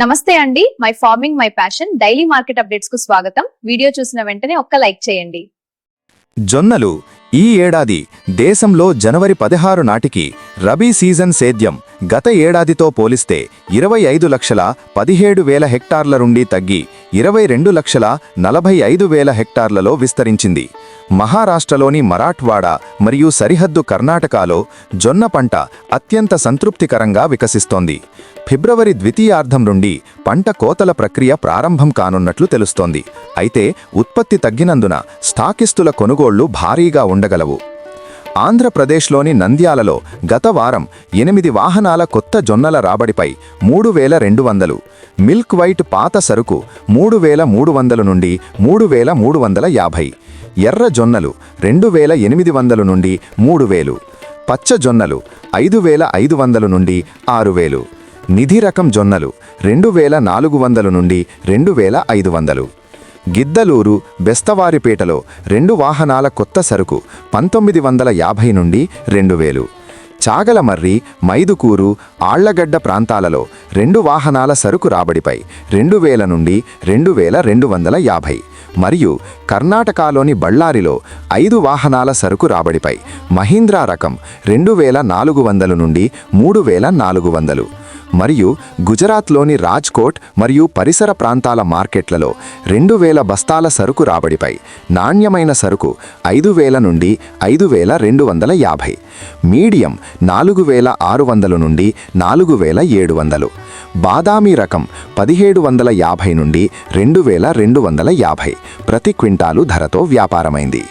నమస్తే అండి. My farming my passion daily market అప్డేట్స్కు స్వాగతం. వీడియో చూసిన వెంటనే ఒక్క లైక్ చేయండి. జొన్నలు ఈ ఏడాది దేశంలో జనవరి పదహారు నాటికి రబీ సీజన్ సేద్యం గత ఏడాదితో పోలిస్తే ఇరవై ఐదు లక్షల పదిహేడు వేల హెక్టార్ల నుండి తగ్గి ఇరవై రెండు లక్షల నలభై ఐదు వేల హెక్టార్లలో విస్తరించింది. మహారాష్ట్రలోని మరాఠ్వాడ మరియు సరిహద్దు కర్ణాటకలో జొన్న పంట అత్యంత సంతృప్తికరంగా వికసిస్తోంది. ఫిబ్రవరి ద్వితీయార్ధం నుండి పంట కోతల ప్రక్రియ ప్రారంభం కానున్నట్లు తెలుస్తోంది. అయితే ఉత్పత్తి తగ్గినందున స్టాకిస్తుల కొనుగోళ్ళు భారీగా ఉండగలవు. ఆంధ్రప్రదేశ్లోని నంద్యాలలో గత వారం ఎనిమిది వాహనాల కొత్త జొన్నల రాబడిపై మూడు వేల రెండు వందలు మిల్క్ వైట్ పాత సరుకు మూడు వేల మూడు వందలు నుండి మూడు వేల మూడు వందల యాభై ఎర్ర జొన్నలు రెండు వేల ఎనిమిది వందలు నుండి మూడు వేలు పచ్చ జొన్నలు ఐదు వేల ఐదు వందలు నుండి ఆరు వేలు నిధి రకం జొన్నలు రెండు వేల నాలుగు వందలు నుండి రెండు వేల ఐదు వందలు. గిద్దలూరు బెస్తవారిపేటలో రెండు వాహనాల కొత్త సరుకు పంతొమ్మిది వందల యాభై నుండి రెండు వేలు. చాగలమర్రి మైదుకూరు ఆళ్ళగడ్డ ప్రాంతాలలో రెండు వాహనాల సరుకు రాబడిపై రెండు వేల నుండి రెండు వేల రెండు వందల యాభై. మరియు కర్ణాటకలోని బళ్ళారిలో ఐదు వాహనాల సరుకు రాబడిపై మహీంద్రా రకం రెండు వేల నాలుగు వందలు నుండి మూడు వేల నాలుగు వందలు. మరియు గుజరాత్లోని రాజ్కోట్ మరియు పరిసర ప్రాంతాల మార్కెట్లలో రెండు వేల బస్తాల సరుకు రాబడిపై నాణ్యమైన సరుకు ఐదు వేల నుండి ఐదు వేల రెండు వందల యాభై మీడియం నాలుగు వేల ఆరు వందల నుండి నాలుగు వేల ఏడు వందలు బాదామి రకం పదిహేడు వందల యాభై నుండి రెండు వేల రెండు వందల యాభై ప్రతి క్వింటాలు ధరతో వ్యాపారమైంది.